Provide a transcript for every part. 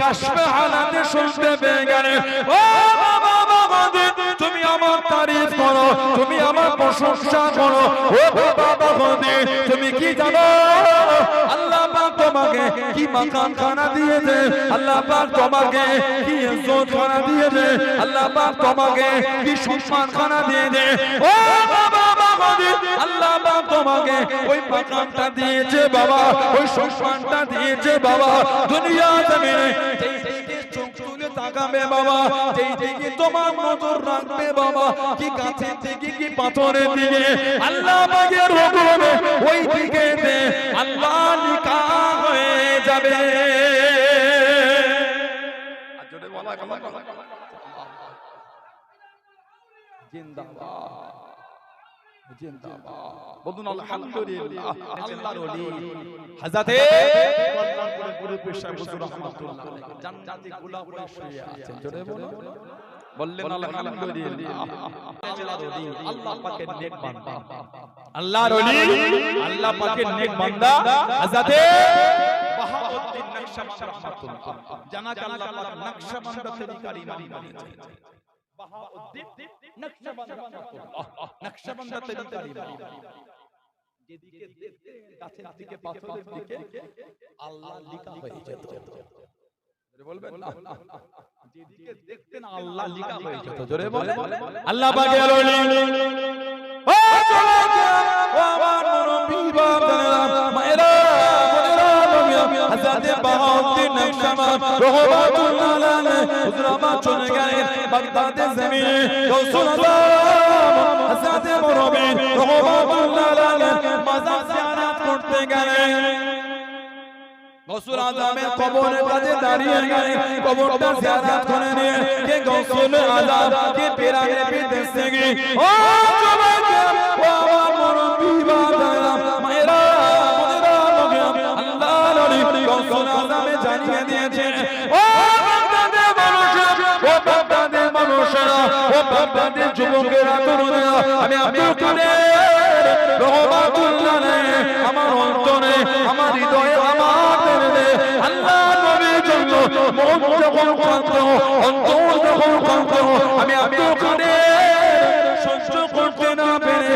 কাশফে হালাতে শুনতে পেয়ে গেলে, ও বাবা বাবাজি তুমি আমার তারিফ করো, তুমি আমার প্রশংসা করো। ও বাবা বাবাজি তুমি কি জানো? আল্লাহ পাক তোমাকে কি মাকাম খানা দিয়েছে? আল্লাহ পাক তোমাকে কি ইজ্জত খানা দিয়েছে? আল্লাহ পাক তোমাকে কি সম্মান খানা দিয়েছে? ও বাবা আল্লাহ পাক তোমাকে ওই মাকামটা দিয়েছে বাবা, ওই সম্মানটা দিয়েছে বাবা। দুনিয়া জমিনে বাবা আল্লাহ আল্লাহ হয়ে যাবে। জিন্দাবাদ। বলুন আলহামদুলিল্লাহ আল্লাহর ওলি হযরতে কল্যাণপুরের গুরু সাহেব হুজুর রহমাতুল্লাহ জান্নাতি শুয়ে আছেন জোরে বলুন বললেন আলহামদুলিল্লাহ আল্লাহ পাকের নেক বান্দা আল্লাহর ওলি আল্লাহ পাকের নেক বান্দা হযরতে বাহাউদ্দিন নকশবন্দ রহমাতুল্লাহ জানাকে আল্লাহ পাক নকশবন্দ তরিকার ইমাম বানিয়েছেন যেদিকে গাছের দিকে পাথরের দিকে আল্লাহ লিখা হয়ে যেত বলবেন না যেদিকে দেখতেন আল্লাহ লিখা হয়ে যেত জোরে বলেন আল্লাহ পাকের ও চলে ও আমার মুরব্বি বাবারা মায়েরা বোনেরা নবীরা বাহাউদ্দিন নকশবন্দ রহমাতুল্লাহ আলাইহি হুজুর আমার বাগদাদের জমিনে রাসূল আল্লাহ হযরতে মুরব্বি রহমাতুল্লাহ আলাইহি মাজার জিয়ারত করতে গেলেন। গসুল আজমের কবরের কাছে দাঁড়িয়ে গেলেন। কবরটা জিয়ারত করে নিয়ে কে গসুল আজম কে পেরানে বিদেশে গিয়ে ও জবাকে ও আমার মুরব্বি বাগদাদের যুবকেরা তরুণেরা আমি আব্দুল কাদের, রহমাতুল্লাহ আমার অন্তরে, আমার হৃদয়ে আমার আল্লাহ নবীর জন্য মন যখন কাঁদত অন্তর যখন কাঁদত আমি আব্দুল কাদের সহ্য করতে না পেরে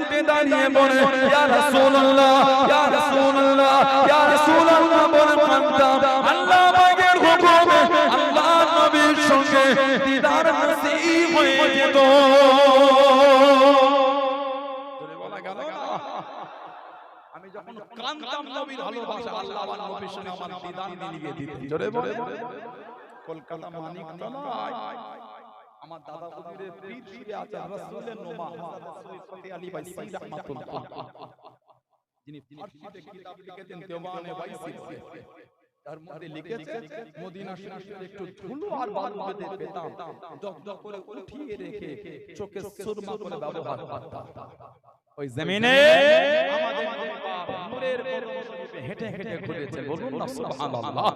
উঠে দাঁড়িয়ে বলে, ইয়া রাসূলুল্লাহ ইয়া রাসূলুল্লাহ ইয়া রাসূলুল্লাহ বলে কাঁদতাম আল্লাহ নবীর সঙ্গে দিদার নসিব হয়ে যেত? আমি যখন নবীর ভালোবাসা, আল্লাহ নবীর সঙ্গে আমার দিদার মিলিয়ে দিতেন। জোরে বলে। কলকাতা মানিক তলায় আমার দাদা আছে, রাসূলের নোমা আলী ভাই যিনি ফারসিতে কিতাব লিখেছেন দেওয়ানে বাইসি তার মধ্যে লিখেছে মদিনা শরীফের একটু ধুলো আর বালু যদি পেতাম দগদগ করে উঠিয়ে রেখে চোখে সুরমা করে ব্যবহার করতাম ওই জমিনে আমাদের নূরের কদম শরীফে হেঁটে হেঁটে ঘুরেছে বলুন না সুবহানাল্লাহ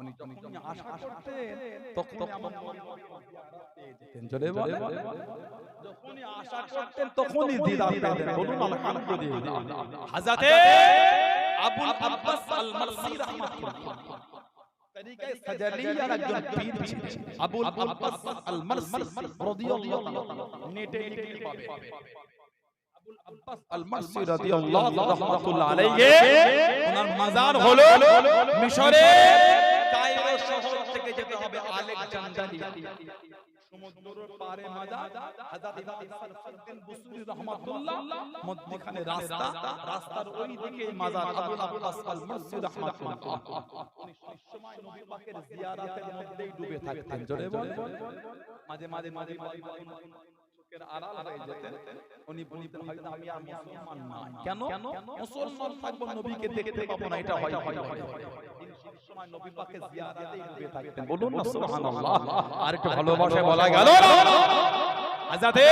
উনি যখন আশা করতেন তখন আমার জোরে বলে যখনই আশা করতেন তখনই দিদার পেতেন বলুন আলহামদুলিল্লাহ হযরতে আবুল আব্বাস আল মারসি রাহমাতুল্লাহ তরিকায়ে সাজালিয়ার একজন পীর ছিলেন। আবুল আব্বাস আল মারসি রাদিয়াল্লাহু নেটে লিখে পাবে। আবুল আব্বাস আল মারসি রাদিয়াল্লাহু রাহমাতুল্লাহ আলাইহি। ওনার মাজার হলো মিশরে। কায়রো শহর থেকে যেতে হবে আলেকজান্দ্রিয়া। সমুদ্রের পারে মাজার হযরত ইমাম সারফুদ্দিন বুসরি রাহমাতুল্লাহ মধ্যখানে রাস্তা রাস্তার ওই দিকে মাজার আবুল আব্বাস আল মুরসি রাহমাতুল্লাহ উনি সবসময় নবী পাকের জিয়ারাতের মধ্যেই ডুবে থাকতেন জোরে বলে মাঝে মাঝে মাঝে মাঝে চোখের আড়াল হয়ে যেতেন। উনি বলতেন হয়তো আমি আর মুসলমান নাই। কেন? মুসলমান থাকব নবীকে দেখতে পাবো না এটা হয় হয় হয় তিনি নবী পাকের জিয়ারাতেই ডুবে থাকতেন। বলুন না সুবহানাল্লাহ। আর একটু ভালোবাসায় বলা গেল। আজাদে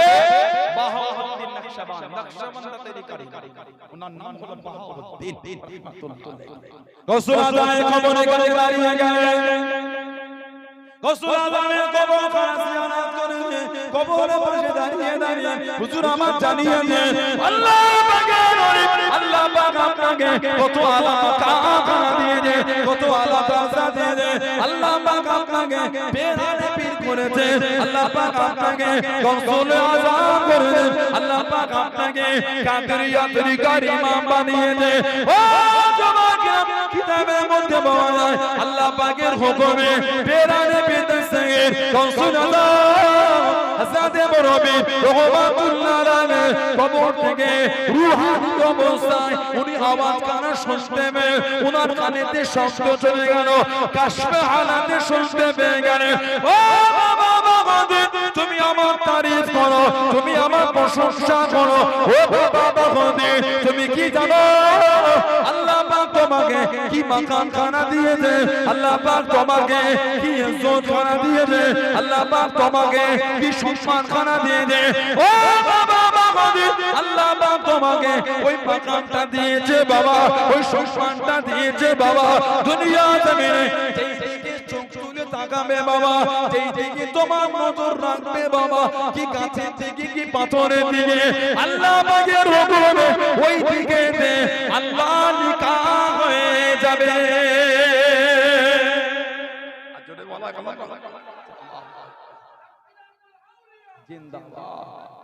বাহাউদ্দিন নকশবন্দ নকশবন্দ তরিকারি ওনার নাম হলো বাহাউদ্দিন। রাসূল আল্লাহ কবরে গলে দাঁড়িয়ে গেলেন। রাসূল আল্লাহর কবর খানা করে কবরের পাশে দাঁড়িয়ে দাঁড়িয়ে হুজুর আমার জানিয়ে দেন। আল্লাহ আল্লাহ পাক আপনাকে কত আলাদা কাকা দিয়ে কত আলাদা আল্লাহ পাক আপনাকে পেরানে পীর করেছে। আল্লাহ পাক আপনাকে কৌশলে আজাদ করেছে। আল্লাহ পাক আপনাকে কাদরিয়া তরিকার ইমাম বানিয়েছে। ও জমাকে কিতাবের মধ্যে পাওয়া যায়। আল্লাহ পাকের হুকুমে পীর সঙ্গে কৌশল হাসাতে বরবি রহমাতুল্লাহ কবর থেকে অবস্থায় উনি আওয়াজ কানে শুনতে পেয়ে উনার কানেতে শব্দ চলে গেল, কাশফে হালাতে শুনতে পেয়ে গেলেন। ও তুমি আমার তারিফ করো, তুমি আমার প্রশংসা করো। ও বাবা বাবা তুমি কি জানো? আল্লাহ পাক তোমাকে কি মাকাম খানা দিয়েছে? আল্লাহ পাক তোমাকে কি ইজ্জত খানা দিয়েছে? আল্লাহ পাক তোমাকে কি সম্মান খানা দিয়েছে? ও বাবা বাবা আল্লাহ পাক তোমাকে ওই মাকামটা দিয়েছে বাবা, ওই সম্মানটা দিয়েছে বাবা। দুনিয়া জমিনে তাকাবে বাবা, যেই দিকে তোমার নজর রাখবে বাবা, কি গাছের দিকে কি পাথরের দিকে, আল্লাহ বাগের হুকুমে ওই দিকে দে, আল্লাহ নিকা হয়ে যাবে। জিন্দাবাদ।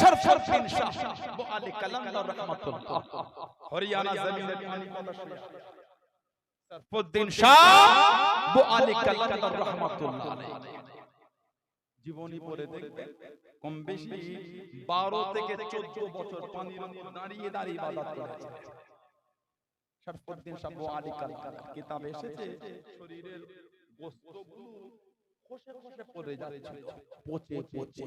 শরফর বিন শাহ ও কালামদার রহমাতুল্লাহ। হরিয়ানা জমিনের পানি কথা শুনে। শরফুদ্দিন শাহ ও কালামদার রহমাতুল্লাহ আলাইহি। জীবনী পড়ে দেখবেন কম বেশি বারো থেকে চোদ্দ বছর পানির উপর দাঁড়িয়ে দাঁড়িয়ে ইবাদত করেছে শরফুদ্দিন শাহ ও কালামদার কিতাব এসেছে শরীরের খসে খসে পড়ে যাচ্ছিল পচে পচে।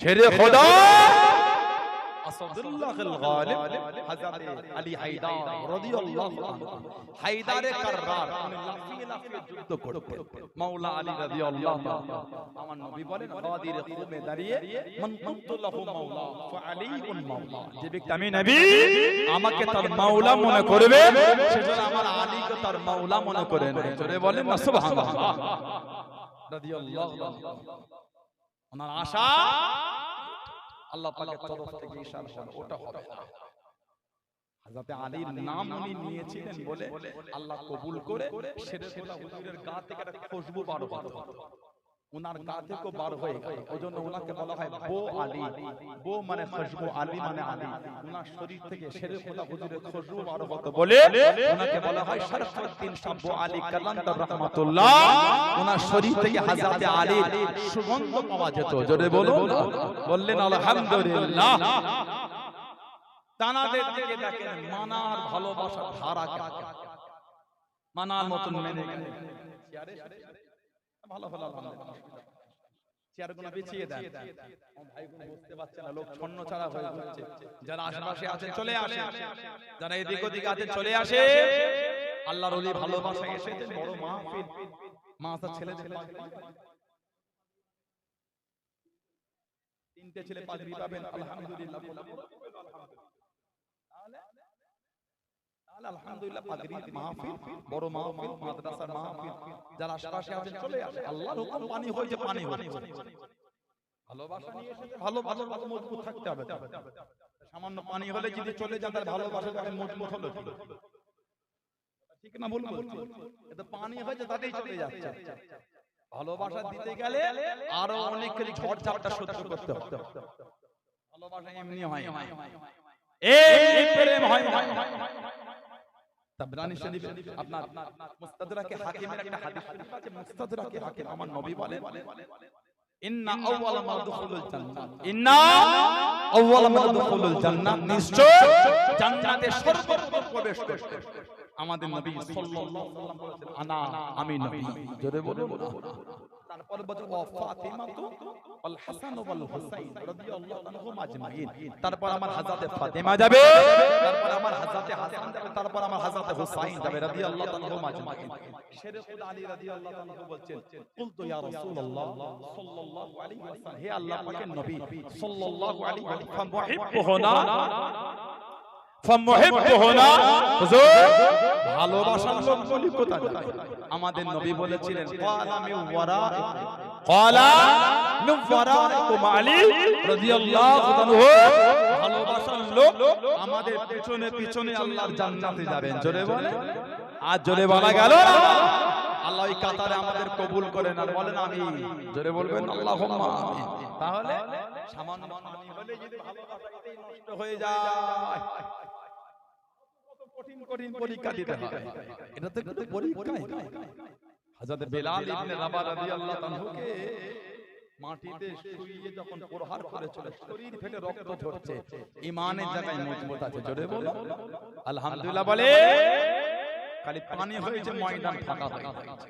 শেরে খোদা। আসাদুল্লাহুল গালিব হযরত আলী হায়দার রাদিয়াল্লাহু আনহু। হায়দারে কাররার উনি লাফিয়ে লাফিয়ে যুদ্ধ করতেন। মাওলা আলী রাদিয়াল্লাহু আনহু। আমার নবী বলেন গাদির কুমে দাঁড়িয়ে মান কুনতু লাহু মাওলা ফাআলিউল মাওলা। যে ব্যক্তি আমি নবী আমাকে তার মাওলা মনে করবে। সেজন্য আমার আলীকে তার মাওলা মনে করে নেয়। জোরে বলেন না সুবহানাল্লাহ। রাদিয়াল্লাহু আনহু। ওনার আশা আল্লাহ পাকের তরফ থেকে ইশারা হলো ওটা হবে। না হযরত আলীর নাম উনি নিয়েছিলেন বলে আল্লাহ কবুল করে সেটা হুজুরের গা থেকে একটা খুশবু বার হতো। উনার গা থেকে বার হয়ে গেল। ওজন্য উনাকে বলা হয় বো আলী। বো মানে খুশবু আলী মানে আলী। উনার শরীর থেকে শেরেফুল্লাহ হুজুরের খুশবু বার হতো বলে? উনাকে বলা হয় শরফুদ্দিন শাহ আলী কালান্দার রাহমাতুল্লাহ। উনার শরীর থেকে হযরত আলীর সুগন্ধ পাওয়া যেত। জোরে বলুন। বললেন আলহামদুলিল্লাহ। তানাদের দিকে দেখেন মানার ভালোবাসার ধারা মানার মতন মেনে গেলেন ভালো ভালো আলহামদুলিল্লাহ। চেয়ারগুলো বিছিয়ে দেন। আমার ভাইগুলো বুঝতে পারছে না লোক ছন্ন ছাড়া হয়ে যাচ্ছে। যারা আশেপাশে আছেন চলে আসে। যারা এদিক ওদিক আছে চলে আসে। আল্লাহর ওলি ভালোবাসা এসেছে বড় মাহফিল মা তার ছেলে ছেলে তিনটে ছেলে পাগড়ি পাবেন আলহামদুলিল্লাহ বলে তাহলে তাহলে আলহামদুলিল্লাহ পাগড়ির মাহফিল বড় মাহফিল মাদ্রাসার মাহফিল। যারা আশেপাশে আছেন চলে আসে আল্লাহর হুকুম পানি হয়েছে পানি হয়েছে ভালোবাসা নিয়ে এসেছে ভালো ভালো ভালো মজবুত থাকতে হবে। সামান্য পানি হলে যদি চলে যায় তাহলে ভালোবাসা মজবুত হলো। ঠিক না বলব এটা পানি হয়েছে তাতেই চলে যাচ্ছে। ভালোবাসা দিতে গেলে আরও অনেক কিছু ঝড় ঝাপটা সহ্য করতে হবে। ভালোবাসা এমনি হয় এই প্রেম হয় হয় হয় তাবরানি শরীফ আপনার মুস্তাদরাকে হাকিমের একটা হাদিস শরীফ আছে মুস্তাদরাকে হাকিম আমার নবী বলেন ইন্না আউওয়ালা মা দুখুলুল জান্নাত। ইন্না আউওয়াল মা দুখুলুল জান্নাত। নিশ্চয় জান্নাতে সর্বপ্রথম প্রবেশ করবে। আমাদের নবী সাল্লাল্লাহু আলাইহি ওয়াসাল্লাম বলেছেন আনা আমি নবী। জোরে বলুন। তারপর আমার হযরতে ফাতিমা আল্লাহ পাকের নবী সাল্লাল্লাহু ফামুহিব্বুহুনা হুজুর। ভালোবাসার কোথায় আমাদের নবী বলেছিলেন ক্বালা ওয়ারাইকুম ক্বালা ওয়ারাইকুম আলী রাদিয়াল্লাহু আনহু ভালোবাসার লোক আমাদের পিছনে পিছনে আল্লাহর জান্নাতে যাবেন। জোরে বলে আজ জোরে বলা গেল আল্লাহ কাতারে আমাদের কবুল করেন আর বলেন আমি জোরে বলবেন আমিন। তাহলে সামান্য পানি। হলে যদি ভালোবাসা নষ্ট হয়ে যায়। কঠিন কঠিন পরীক্ষা দিতে হয়। এটা তো কিন্তু পরীক্ষাই। হযরত বেলাল ইবনে রাবা রাদিয়াল্লাহু তাআলাকে মাটিতে শুইয়ে যখন প্রহার করেছিল শরীর ফেটে রক্ত ঝরছে। ইমানের জায়গায় মজবুত আছে। জোরে বলো। আলহামদুলিল্লাহ বলে খালি পানি হয়েছে ময়দান ফাঁকা হয়ে গেছে